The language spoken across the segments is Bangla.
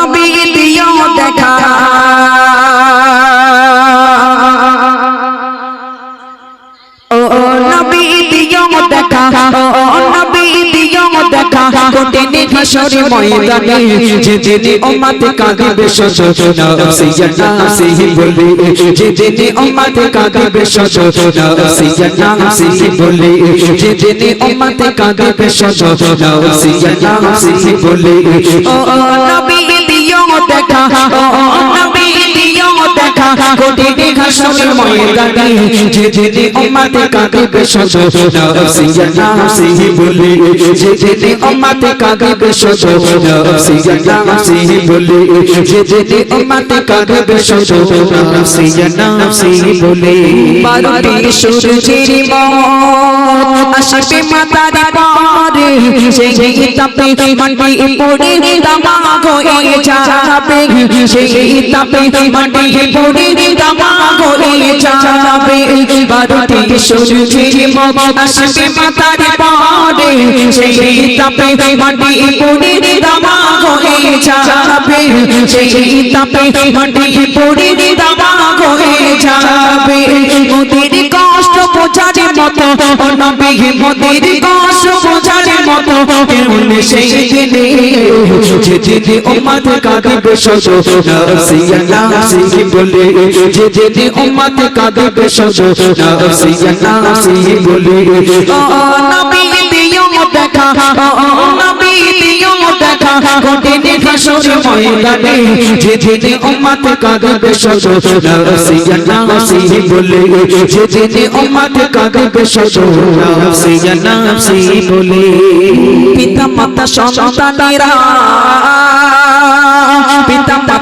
নবী দিও দেখা। ও নবী দিও দেখা। ও কঠিন হাসরে ময়দানে যেদিনে উম্মত কাঁদিবে সজনা সিয়ানা সেই বলে যেদিনে উম্মত কাঁদিবে সজনা সিয়ানা সেই বলে যেদিনে উম্মত কাঁদিবে সজনা সিয়ানা সেই বলে ও নবী দিও দেখা ও দেখা কঠিন হাসরে ময়দানে যেদিনে উম্মত কাঁদিবে সজনা সিয়ানা সিহি বলে যেদিনে উম্মত কাঁদিবে সজনা সিয়ানা সিহি বলে যেদিনে উম্মত কাঁদিবে সজনা সিয়ানা সিহি বলে বারোটি সূর্যের মত আসবে মাতার পরে সেই তাপে মাটি পড়ে দামাগ হয়ে যাবে সেই তাপে মাটি পড়ে দামাগ হয়ে যাবে বারোটি সূর্যের মত আসবে মাতার পরে সেই তাপে মাটি পড়ে দামাগ হয়ে যাবে সেই তাপে মাটি পড়ে দামাগ হয়ে যাবে বোঝার মতো নবী মোদের কষ্ট বোঝার মতো। কেমন সেই দিনে যেদিনে উম্মত কাঁদিবে সজনা সিয়ানা সিহি বলে যেদিনে উম্মত কাঁদিবে সজনা সিয়ানা সিহি বলে ও নবী দিও দেখা ও নবী দিও দেখা কঠিন হাসর ময়দানে, যেদিনে উম্মত কাঁদিবে সজনা সিয়ানা সিহি বলে, যেদিনে উম্মত কাঁদিবে সজনা সিয়ানা সিহি বলে। পিতা মাতা সন্তানেরা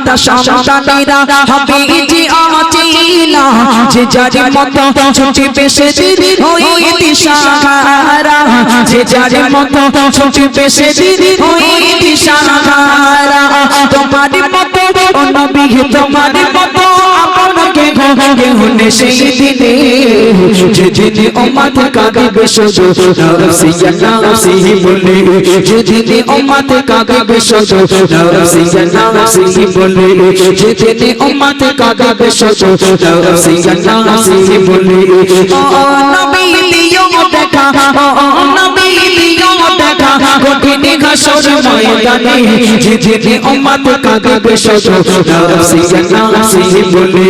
মাতা সন্তানেরা হবে যে অচিলা যে যার মতো ছুটি পেশে দিদি ওই দিশাহারা। যে যার মতো ছুটি পেশে দিদি ওই দিশাহারা। তোমার মতো নবী তোমার মতো হলে সেই দিনে যেদিনে উম্মত কাঁদিবে সজনা সিয়ানা সিহি বলে। যেদিনে উম্মত কাঁদিবে সজনা সিয়ানা সিহি বলে। যেদিনে উম্মত কাঁদিবে সজনা সিয়ানা সিহি বলে। ও নবী দিও দেখা ও কঠিন ঘাসর ময়দানে যেদিনে উম্মত কাঁদিবে সজনা সিয়ানা সিহি বলে।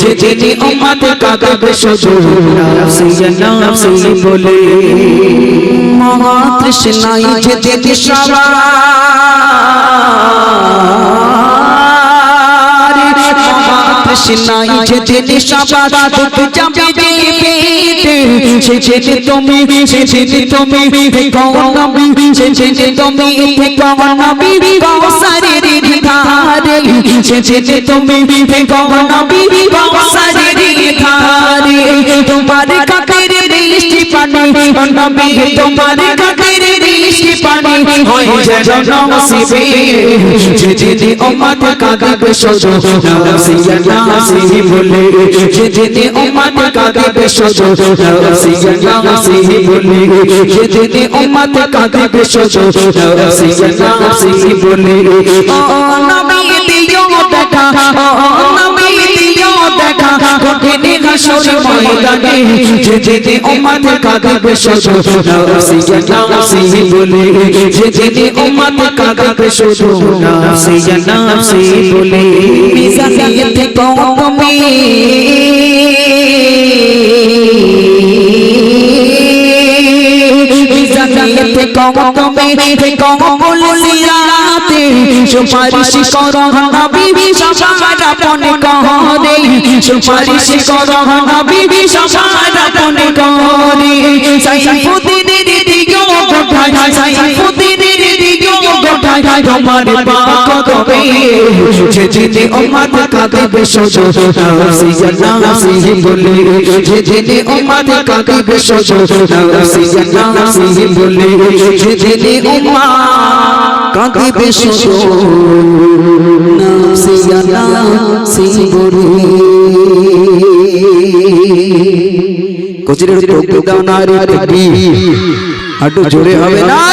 যেদিনে উম্মত কাঁদিবে সজনা সিয়ানা সিহি বলে। মহা তৃষ্ণাই যেদিন সবার দুধ যাবে পেটে। সেদিন তুমি সেদিন তুমি গৌসারের ধারে সেদিন তুমি গৌনবী গৌসারের ধারে তোমার কাকের বৃষ্টি পানি নবী তোমার কাকের বৃষ্টি পানি হয়ে যেন শিবে যেদিনে উম্মত কাঁদিবে সজনা সিয়ানা সিহি বলে। যেদিনে উম্মত কাঁদিবে সজনা সিয়ানা সিহি বলে। যেদিনে উম্মত কাঁদিবে সজনা সিয়ানা সিহি বলে। ও নবী দিও দেখা ও কঠিন হাসর ময়দানে যেদিনে উম্মত কাঁদিবে সজনা সিয়ানা সিহি বলে যেদিনে উম্মত কাঁদিবে সজনা সিয়ানা সিহি বলে। মিজানিয়ে থেকে তুমি মিজানিয়ে থেকে তুমি কমলিয়াতে সুপারিশ করো করে সুপারিশ করো সাইফুদ্দিনের তোমার পাক কবে বলে যেদিনে উম্মত কাঁদিবে সজনা সিয়ানা সিহি বলে যেদিনে উম্মত কাঁদিবে সজনা সিয়ানা সিহি বলে কচিরের দাও না রে হাঁটু জোরে হবে না